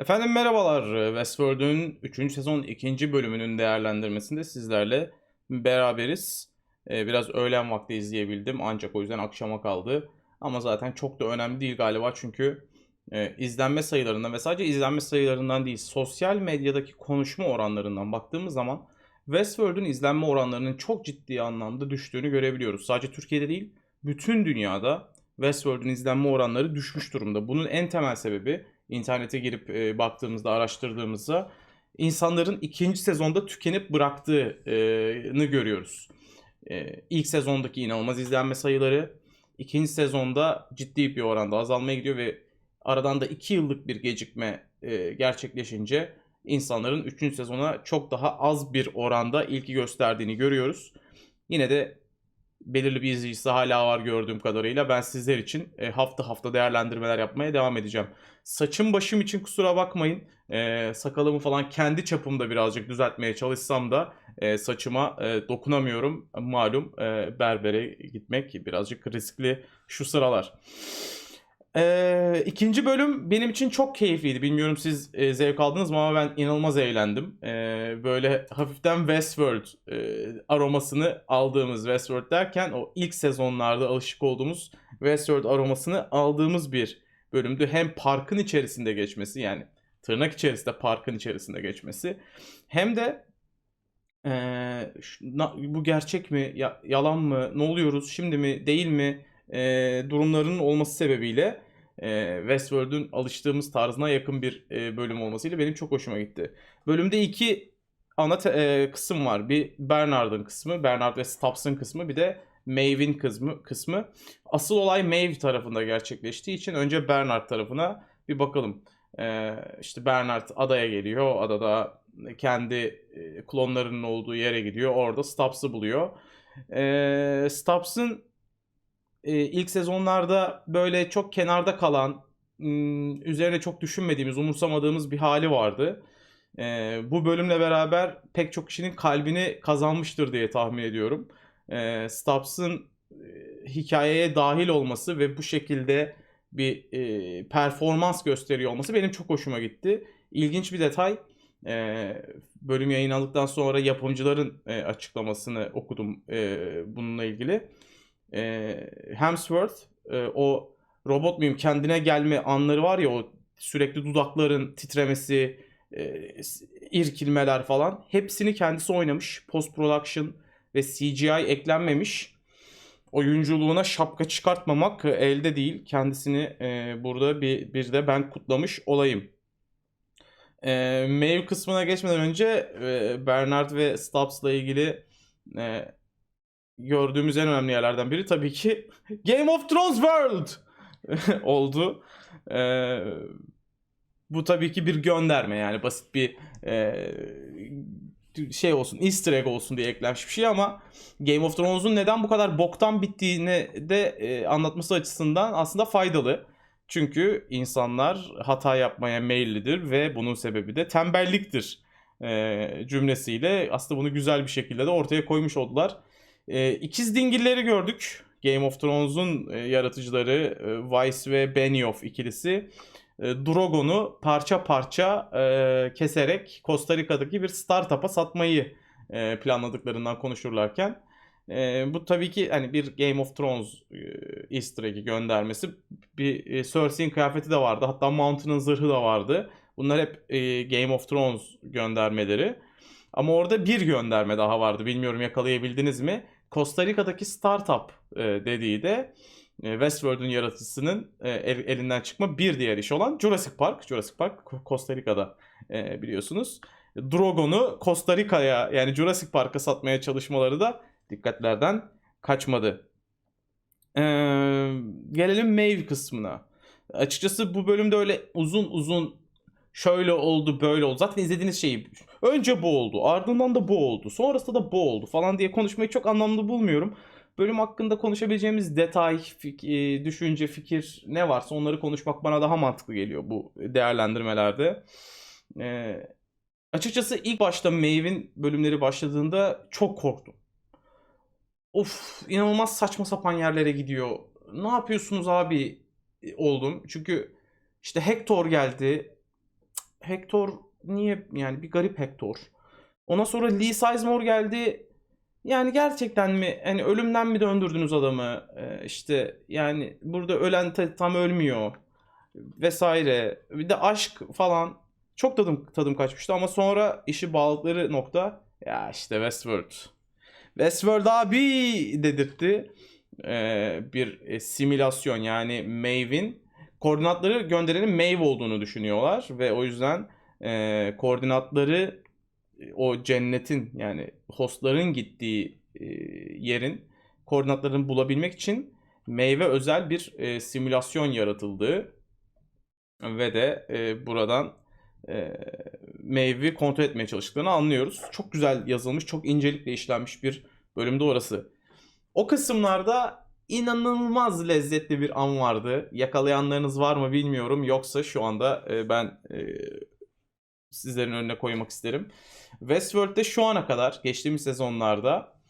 Efendim merhabalar. Westworld'ün 3. sezon 2. bölümünün değerlendirmesinde sizlerle beraberiz. Ee, Biraz öğlen vakti izleyebildim ancak o yüzden akşama kaldı. Ama zaten çok da önemli değil galiba çünkü e, izlenme sayılarından ve sadece izlenme sayılarından değil sosyal medyadaki konuşma oranlarından baktığımız zaman Westworld'ün izlenme oranlarının çok ciddi anlamda düştüğünü görebiliyoruz. Sadece Türkiye'de değil bütün dünyada Westworld'ün izlenme oranları düşmüş durumda. Bunun en temel sebebi internete girip e, baktığımızda, araştırdığımızda insanların ikinci sezonda tükenip bıraktığını görüyoruz. E, ilk sezondaki inanılmaz izlenme sayıları ikinci sezonda ciddi bir oranda azalmaya gidiyor ve aradan da iki yıllık bir gecikme e, gerçekleşince insanların üçüncü sezona çok daha az bir oranda ilgi gösterdiğini görüyoruz. Yine de belirli bir izleyicisi hala var gördüğüm kadarıyla. Ben sizler için e, hafta hafta değerlendirmeler yapmaya devam edeceğim. Saçım başım için kusura bakmayın. E, sakalımı falan kendi çapımda birazcık düzeltmeye çalışsam da e, saçıma e, dokunamıyorum. Malum e, berbere gitmek birazcık riskli şu sıralar. Ee, ikinci bölüm benim için çok keyifliydi. Bilmiyorum siz e, zevk aldınız mı ama ben inanılmaz eğlendim. Ee, böyle hafiften Westworld e, aromasını aldığımız Westworld derken o ilk sezonlarda alışık olduğumuz Westworld aromasını aldığımız bir bölümdü. Hem parkın içerisinde geçmesi yani tırnak içerisinde parkın içerisinde geçmesi hem de e, şu- na- bu gerçek mi ya- yalan mı ne oluyoruz şimdi mi değil mi e, durumlarının olması sebebiyle e, Westworld'ün alıştığımız tarzına yakın bir e, bölüm olmasıyla benim çok hoşuma gitti. Bölümde iki ana e, kısım var. Bir Bernard'ın kısmı, Bernard ve Stubbs'ın kısmı, bir de Maeve'in kısmı, kısmı. Asıl olay Maeve tarafında gerçekleştiği için önce Bernard tarafına bir bakalım. E, işte Bernard adaya geliyor. Adada kendi e, klonlarının olduğu yere gidiyor. Orada Stubbs'ı buluyor. E, Stubbs'ın e, ilk sezonlarda böyle çok kenarda kalan, üzerine çok düşünmediğimiz, umursamadığımız bir hali vardı. E, bu bölümle beraber pek çok kişinin kalbini kazanmıştır diye tahmin ediyorum. E, Stubbs'ın hikayeye dahil olması ve bu şekilde bir e, performans gösteriyor olması benim çok hoşuma gitti. İlginç bir detay. E, bölüm yayınlandıktan sonra yapımcıların e, açıklamasını okudum e, bununla ilgili e, Hemsworth e, o robot muyum kendine gelme anları var ya o sürekli dudakların titremesi, e, irkilmeler falan hepsini kendisi oynamış. Post production ve CGI eklenmemiş. Oyunculuğuna şapka çıkartmamak elde değil. Kendisini e, burada bir, bir de ben kutlamış olayım. E, Maeve kısmına geçmeden önce e, Bernard ve Stubbs'la ilgili e, gördüğümüz en önemli yerlerden biri tabii ki Game of Thrones World oldu. Ee, bu tabii ki bir gönderme yani basit bir e, şey olsun, easter egg olsun diye eklenmiş bir şey ama Game of Thrones'un neden bu kadar boktan bittiğini de e, anlatması açısından aslında faydalı. Çünkü insanlar hata yapmaya meyillidir ve bunun sebebi de tembelliktir e, cümlesiyle aslında bunu güzel bir şekilde de ortaya koymuş oldular. E, ikiz dingilleri gördük. Game of Thrones'un e, yaratıcıları e, Vice ve Benioff ikilisi e, Drogon'u parça parça e, keserek Costa Rica'daki bir startup'a satmayı e, planladıklarından konuşurlarken e, bu tabii ki hani bir Game of Thrones e, Easter egg'i göndermesi. Bir e, Cersei'nin kıyafeti de vardı. Hatta Mountain'ın zırhı da vardı. Bunlar hep e, Game of Thrones göndermeleri. Ama orada bir gönderme daha vardı. Bilmiyorum yakalayabildiniz mi? Costa Rica'daki startup e, dediği de e, Westworld'un yaratıcısının e, el- elinden çıkma bir diğer iş olan Jurassic Park. Jurassic Park Costa Rica'da e, biliyorsunuz. Drogon'u Costa Rica'ya yani Jurassic Park'a satmaya çalışmaları da dikkatlerden kaçmadı. Ee, gelelim Maeve kısmına. Açıkçası bu bölümde öyle uzun uzun şöyle oldu böyle oldu. Zaten izlediğiniz şeyi önce bu oldu ardından da bu oldu sonrasında da bu oldu falan diye konuşmayı çok anlamlı bulmuyorum. Bölüm hakkında konuşabileceğimiz detay, fik- e, düşünce, fikir ne varsa onları konuşmak bana daha mantıklı geliyor bu değerlendirmelerde. Ee, açıkçası ilk başta Maeve'in bölümleri başladığında çok korktum. Of inanılmaz saçma sapan yerlere gidiyor. Ne yapıyorsunuz abi oldum. Çünkü işte Hector geldi. Hector niye yani bir garip Hector. Ondan sonra Lee Sizemore geldi. Yani gerçekten mi hani ölümden mi döndürdünüz adamı? Ee, işte yani burada ölen ta- tam ölmüyor vesaire. Bir de aşk falan çok tadım tadım kaçmıştı ama sonra işi bağladıkları nokta ya işte Westworld. Westworld abi dedirtti. Ee, bir e, simülasyon yani Maeve'in koordinatları gönderenin Maeve olduğunu düşünüyorlar ve o yüzden e, koordinatları o cennetin yani hostların gittiği e, yerin koordinatlarını bulabilmek için meyve özel bir e, simülasyon yaratıldığı ve de e, buradan e, meyveyi kontrol etmeye çalıştıklarını anlıyoruz. Çok güzel yazılmış, çok incelikle işlenmiş bir bölümde orası. O kısımlarda inanılmaz lezzetli bir an vardı. Yakalayanlarınız var mı bilmiyorum. Yoksa şu anda e, ben e, sizlerin önüne koymak isterim. Westworld'de şu ana kadar geçtiğimiz sezonlarda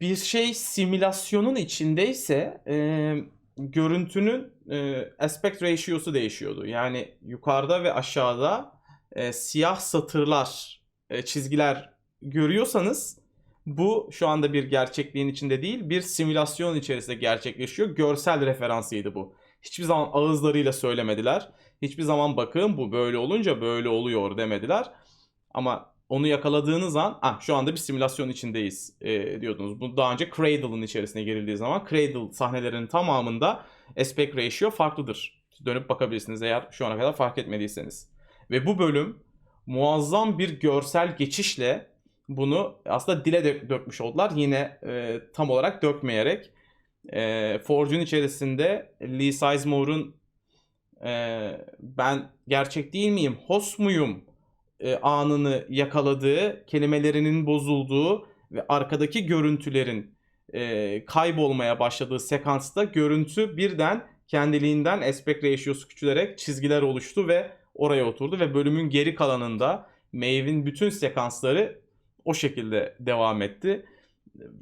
bir şey simülasyonun içindeyse e, görüntünün e, aspect ratio'su değişiyordu. Yani yukarıda ve aşağıda e, siyah satırlar, e, çizgiler görüyorsanız bu şu anda bir gerçekliğin içinde değil, bir simülasyon içerisinde gerçekleşiyor. Görsel referansıydı bu. Hiçbir zaman ağızlarıyla söylemediler. Hiçbir zaman bakın bu böyle olunca böyle oluyor demediler. Ama onu yakaladığınız an ah, şu anda bir simülasyon içindeyiz e, diyordunuz. Bu daha önce Cradle'ın içerisine girildiği zaman Cradle sahnelerinin tamamında aspect ratio farklıdır. Dönüp bakabilirsiniz eğer şu ana kadar fark etmediyseniz. Ve bu bölüm muazzam bir görsel geçişle bunu aslında dile dök- dökmüş oldular. Yine e, tam olarak dökmeyerek. E, Forge'un içerisinde Lee Sizemore'un e, ben gerçek değil miyim, host muyum e, anını yakaladığı, kelimelerinin bozulduğu ve arkadaki görüntülerin e, kaybolmaya başladığı sekansta görüntü birden kendiliğinden aspect ratio'su küçülerek çizgiler oluştu ve oraya oturdu ve bölümün geri kalanında Maeve'in bütün sekansları o şekilde devam etti.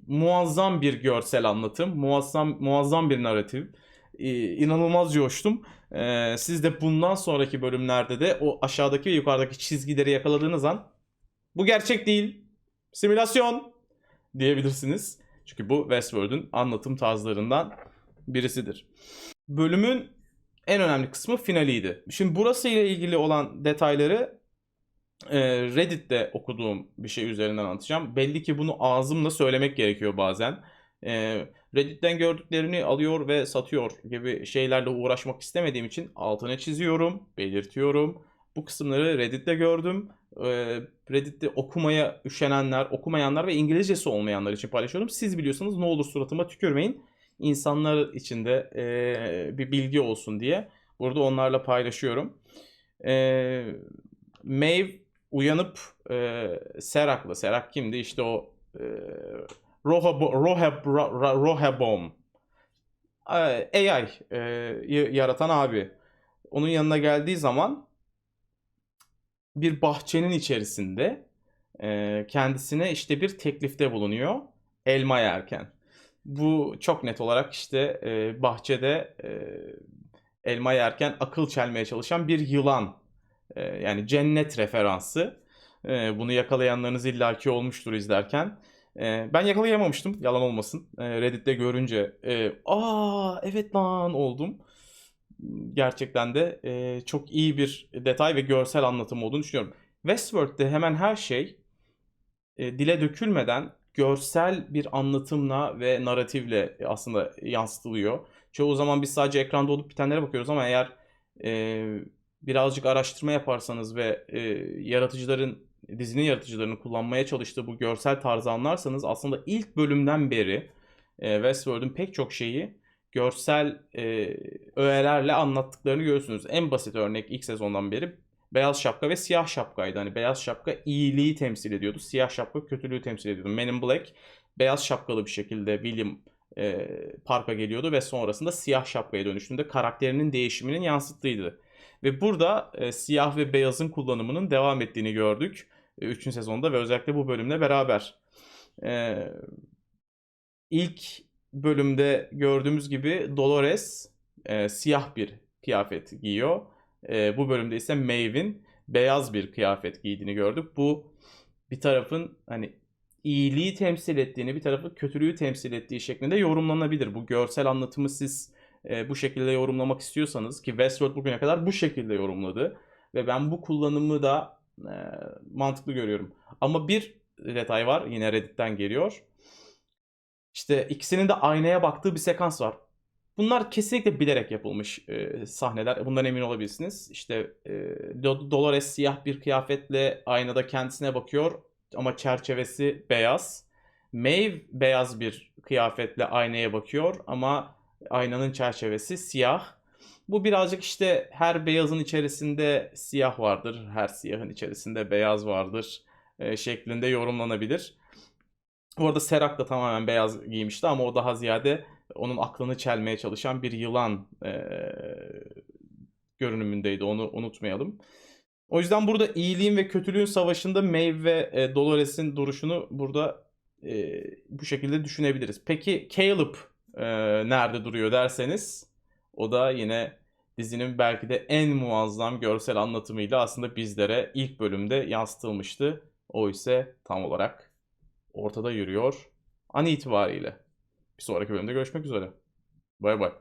Muazzam bir görsel anlatım, muazzam muazzam bir narratif. Ee, inanılmaz coştum. Ee, siz de bundan sonraki bölümlerde de o aşağıdaki ve yukarıdaki çizgileri yakaladığınız an bu gerçek değil, simülasyon diyebilirsiniz. Çünkü bu Westworld'un anlatım tarzlarından birisidir. Bölümün en önemli kısmı finaliydi. Şimdi burası ile ilgili olan detayları Reddit'te okuduğum bir şey üzerinden anlatacağım. Belli ki bunu ağzımla söylemek gerekiyor bazen. E, Reddit'ten gördüklerini alıyor ve satıyor gibi şeylerle uğraşmak istemediğim için altına çiziyorum, belirtiyorum. Bu kısımları Reddit'te gördüm. E, Reddit'te okumaya üşenenler, okumayanlar ve İngilizcesi olmayanlar için paylaşıyorum. Siz biliyorsanız ne olur suratıma tükürmeyin. İnsanlar için de e, bir bilgi olsun diye. Burada onlarla paylaşıyorum. Maeve uyanıp e, Serak'la, Serak kimdi? İşte o e, Rohab Rohab AI e, yaratan abi. Onun yanına geldiği zaman bir bahçenin içerisinde e, kendisine işte bir teklifte bulunuyor elma yerken. Bu çok net olarak işte e, bahçede e, elma yerken akıl çelmeye çalışan bir yılan. E, yani cennet referansı. E, bunu yakalayanlarınız illaki olmuştur izlerken. E, ben yakalayamamıştım yalan olmasın. Reddit'te görünce e, aa evet lan oldum. Gerçekten de e, çok iyi bir detay ve görsel anlatım olduğunu düşünüyorum. Westworld'de hemen her şey e, dile dökülmeden görsel bir anlatımla ve narratifle aslında yansıtılıyor. Çoğu zaman biz sadece ekranda olup bitenlere bakıyoruz ama eğer e, birazcık araştırma yaparsanız ve e, yaratıcıların dizinin yaratıcılarının kullanmaya çalıştığı bu görsel tarzı anlarsanız aslında ilk bölümden beri e, Westworld'un pek çok şeyi görsel e, öğelerle anlattıklarını görürsünüz. En basit örnek ilk sezondan beri beyaz şapka ve siyah şapkaydı. Hani beyaz şapka iyiliği temsil ediyordu. Siyah şapka kötülüğü temsil ediyordu. Men in Black beyaz şapkalı bir şekilde William e, parka geliyordu ve sonrasında siyah şapkaya dönüştüğünde karakterinin değişiminin yansıttığıydı. Ve burada e, siyah ve beyazın kullanımının devam ettiğini gördük. 3. sezonda ve özellikle bu bölümle beraber. E, ilk bölümde gördüğümüz gibi Dolores e, siyah bir kıyafet giyiyor. Ee, bu bölümde ise Maeve'in beyaz bir kıyafet giydiğini gördük. Bu bir tarafın hani iyiliği temsil ettiğini, bir tarafı kötülüğü temsil ettiği şeklinde yorumlanabilir. Bu görsel anlatımı siz e, bu şekilde yorumlamak istiyorsanız ki Westworld bugüne kadar bu şekilde yorumladı ve ben bu kullanımı da e, mantıklı görüyorum. Ama bir detay var yine Reddit'ten geliyor. İşte ikisinin de aynaya baktığı bir sekans var. Bunlar kesinlikle bilerek yapılmış e, sahneler. Bundan emin olabilirsiniz. İşte e, Do- Dolores siyah bir kıyafetle aynada kendisine bakıyor ama çerçevesi beyaz. Maeve beyaz bir kıyafetle aynaya bakıyor ama aynanın çerçevesi siyah. Bu birazcık işte her beyazın içerisinde siyah vardır, her siyahın içerisinde beyaz vardır e, şeklinde yorumlanabilir. Bu arada Serac da tamamen beyaz giymişti ama o daha ziyade onun aklını çelmeye çalışan bir yılan e, görünümündeydi. Onu unutmayalım. O yüzden burada iyiliğin ve kötülüğün savaşında Maeve ve e, Dolores'in duruşunu burada e, bu şekilde düşünebiliriz. Peki Caleb e, nerede duruyor derseniz o da yine dizinin belki de en muazzam görsel anlatımıyla aslında bizlere ilk bölümde yansıtılmıştı. O ise tam olarak ortada yürüyor an itibariyle. Bir sonraki bölümde görüşmek üzere. Bay bay.